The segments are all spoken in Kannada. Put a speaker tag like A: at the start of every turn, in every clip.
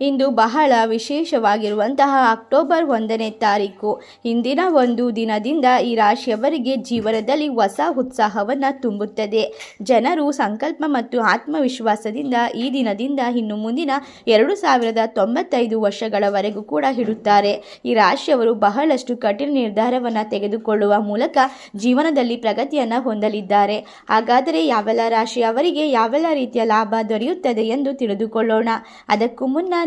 A: ಇಂದು ಬಹಳ ವಿಶೇಷವಾಗಿರುವಂತಹ ಅಕ್ಟೋಬರ್ ಒಂದನೇ ತಾರೀಕು. ಇಂದಿನ ಒಂದು ದಿನದಿಂದ ಈ ರಾಶಿಯವರಿಗೆ ಜೀವನದಲ್ಲಿ ಹೊಸ ಉತ್ಸಾಹವನ್ನು ತುಂಬುತ್ತದೆ. ಜನರು ಸಂಕಲ್ಪ ಮತ್ತು ಆತ್ಮವಿಶ್ವಾಸದಿಂದ ಈ ದಿನದಿಂದ ಇನ್ನು ಮುಂದಿನ ಎರಡು ಸಾವಿರದ ತೊಂಬತ್ತೈದು ವರ್ಷಗಳವರೆಗೂ ಕೂಡ ಇಡುತ್ತಾರೆ ಈ ರಾಶಿಯವರು ಬಹಳಷ್ಟು ಕಠಿಣ ನಿರ್ಧಾರವನ್ನು ತೆಗೆದುಕೊಳ್ಳುವ ಮೂಲಕ ಜೀವನದಲ್ಲಿ ಪ್ರಗತಿಯನ್ನು ಹೊಂದಲಿದ್ದಾರೆ. ಹಾಗಾದರೆ ಯಾವೆಲ್ಲ ರಾಶಿಯವರಿಗೆ ಯಾವೆಲ್ಲ ರೀತಿಯ ಲಾಭ ದೊರೆಯುತ್ತದೆ ಎಂದು ತಿಳಿದುಕೊಳ್ಳೋಣ. ಅದಕ್ಕೂ ಮುನ್ನ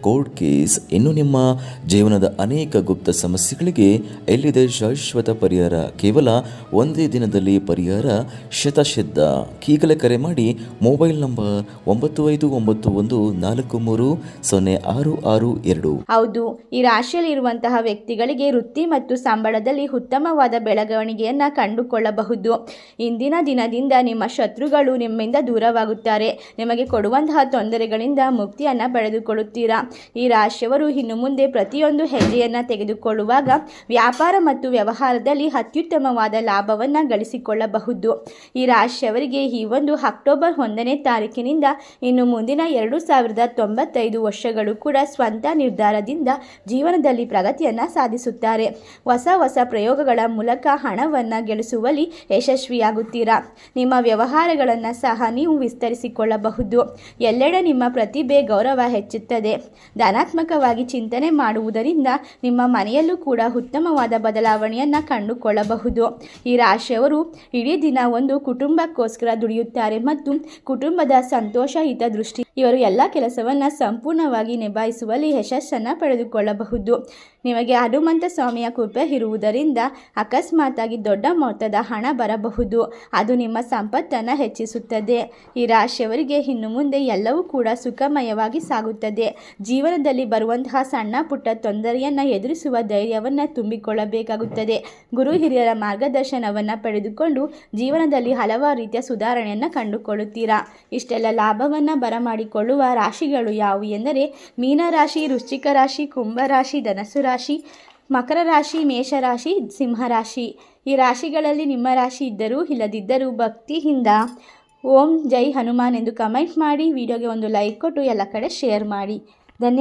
B: ಕೋರ್ಟ್ ಕೇಸ್ ಇನ್ನು ನಿಮ್ಮ ಜೀವನದ ಅನೇಕ ಗುಪ್ತ ಸಮಸ್ಯೆಗಳಿಗೆ ಎಲ್ಲಿದೆ ಶಾಶ್ವತ ಪರಿಹಾರ? ಕೇವಲ ಒಂದೇ ದಿನದಲ್ಲಿ ಪರಿಹಾರ? ಶತಶಿದ್ದ. ಈಗಲೇ ಕರೆ ಮಾಡಿ ಮೊಬೈಲ್ ನಂಬರ್ ಒಂಬತ್ತು ಐದು ಒಂಬತ್ತು ಒಂದು ನಾಲ್ಕು ಮೂರು ಸೊನ್ನೆ ಆರು ಆರು ಎರಡು.
A: ಹೌದು, ಈ ರಾಶಿಯಲ್ಲಿ ಇರುವಂತಹ ವ್ಯಕ್ತಿಗಳಿಗೆ ವೃತ್ತಿ ಮತ್ತು ಸಂಬಳದಲ್ಲಿ ಉತ್ತಮವಾದ ಬೆಳವಣಿಗೆಯನ್ನು ಕಂಡುಕೊಳ್ಳಬಹುದು. ಇಂದಿನ ದಿನದಿಂದ ನಿಮ್ಮ ಶತ್ರುಗಳು ನಿಮ್ಮಿಂದ ದೂರವಾಗುತ್ತಾರೆ. ನಿಮಗೆ ಕೊಡುವಂತಹ ತೊಂದರೆಗಳಿಂದ ಮುಕ್ತಿಯನ್ನು ಪಡೆದುಕೊಳ್ಳುತ್ತೀರಾ? ಈ ರಾಶಿಯವರು ಇನ್ನು ಮುಂದೆ ಪ್ರತಿಯೊಂದು ಹೆಜ್ಜೆಯನ್ನು ತೆಗೆದುಕೊಳ್ಳುವಾಗ ವ್ಯಾಪಾರ ಮತ್ತು ವ್ಯವಹಾರದಲ್ಲಿ ಅತ್ಯುತ್ತಮವಾದ ಲಾಭವನ್ನು ಗಳಿಸಿಕೊಳ್ಳಬಹುದು. ಈ ರಾಶಿಯವರಿಗೆ ಈ ಒಂದು ಅಕ್ಟೋಬರ್ ಒಂದನೇ ತಾರೀಕಿನಿಂದ ಇನ್ನು ಮುಂದಿನ ಎರಡು ಸಾವಿರದ ತೊಂಬತ್ತೈದು ವರ್ಷಗಳು ಕೂಡ ಸ್ವಂತ ನಿರ್ಧಾರದಿಂದ ಜೀವನದಲ್ಲಿ ಪ್ರಗತಿಯನ್ನು ಸಾಧಿಸುತ್ತಾರೆ. ಹೊಸ ಹೊಸ ಪ್ರಯೋಗಗಳ ಮೂಲಕ ಹಣವನ್ನು ಗೆಲ್ಲಿಸುವಲ್ಲಿ ಯಶಸ್ವಿಯಾಗುತ್ತೀರಾ? ನಿಮ್ಮ ವ್ಯವಹಾರಗಳನ್ನು ಸಹ ನೀವು ವಿಸ್ತರಿಸಿಕೊಳ್ಳಬಹುದು. ಎಲ್ಲೆಡೆ ನಿಮ್ಮ ಪ್ರತಿಭೆ ಗೌರವ ಹೆಚ್ಚುತ್ತದೆ. ಧನಾತ್ಮಕವಾಗಿ ಚಿಂತನೆ ಮಾಡುವುದರಿಂದ ನಿಮ್ಮ ಮನೆಯಲ್ಲೂ ಕೂಡ ಉತ್ತಮವಾದ ಬದಲಾವಣೆಯನ್ನು ಕಂಡುಕೊಳ್ಳಬಹುದು. ಈ ರಾಶಿಯವರು ಇಡೀ ದಿನ ಒಂದು ಕುಟುಂಬಕ್ಕೋಸ್ಕರ ದುಡಿಯುತ್ತಾರೆ ಮತ್ತು ಕುಟುಂಬದ ಸಂತೋಷ, ಹಿತದೃಷ್ಟಿ, ಇವರು ಎಲ್ಲ ಕೆಲಸವನ್ನು ಸಂಪೂರ್ಣವಾಗಿ ನಿಭಾಯಿಸುವಲ್ಲಿ ಯಶಸ್ಸನ್ನು ಪಡೆದುಕೊಳ್ಳಬಹುದು. ನಿಮಗೆ ಹನುಮಂತ ಸ್ವಾಮಿಯ ಕೃಪೆ ಇರುವುದರಿಂದ ಅಕಸ್ಮಾತಾಗಿ ದೊಡ್ಡ ಮೊತ್ತದ ಹಣ ಬರಬಹುದು. ಅದು ನಿಮ್ಮ ಸಂಪತ್ತನ್ನು ಹೆಚ್ಚಿಸುತ್ತದೆ. ಈ ರಾಶಿಯವರಿಗೆ ಇನ್ನು ಮುಂದೆ ಎಲ್ಲವೂ ಕೂಡ ಸುಖಮಯವಾಗಿ ಸಾಗುತ್ತದೆ. ಜೀವನದಲ್ಲಿ ಬರುವಂತಹ ಸಣ್ಣ ಪುಟ್ಟ ತೊಂದರೆಯನ್ನು ಎದುರಿಸುವ ಧೈರ್ಯವನ್ನು ತುಂಬಿಕೊಳ್ಳಬೇಕಾಗುತ್ತದೆ. ಗುರು ಹಿರಿಯರ ಮಾರ್ಗದರ್ಶನವನ್ನು ಪಡೆದುಕೊಂಡು ಜೀವನದಲ್ಲಿ ಹಲವಾರು ರೀತಿಯ ಸುಧಾರಣೆಯನ್ನು ಕಂಡುಕೊಳ್ಳುತ್ತೀರಾ? ಇಷ್ಟೆಲ್ಲ ಲಾಭವನ್ನು ಬರಮಾಡಿಕೊಳ್ಳುವ ರಾಶಿಗಳು ಯಾವುವು ಎಂದರೆ ಮೀನರಾಶಿ ವೃಶ್ಚಿಕ ರಾಶಿ ಕುಂಭರಾಶಿ ಧನಸ್ಸು ರಾಶಿ, ಮಕರ ರಾಶಿ ಮೇಷರಾಶಿ ಸಿಂಹರಾಶಿ ಈ ರಾಶಿಗಳಲ್ಲಿ ನಿಮ್ಮ ರಾಶಿ ಇದ್ದರೂ ಇಲ್ಲದಿದ್ದರೂ ಭಕ್ತಿಯಿಂದ ಓಂ ಜೈ ಹನುಮಾನ್ ಎಂದು ಕಮೆಂಟ್ ಮಾಡಿ, ವಿಡಿಯೋಗೆ ಒಂದು ಲೈಕ್ ಕೊಟ್ಟು ಎಲ್ಲ ಕಡೆ ಶೇರ್ ಮಾಡಿ. ధన్యవాదాలు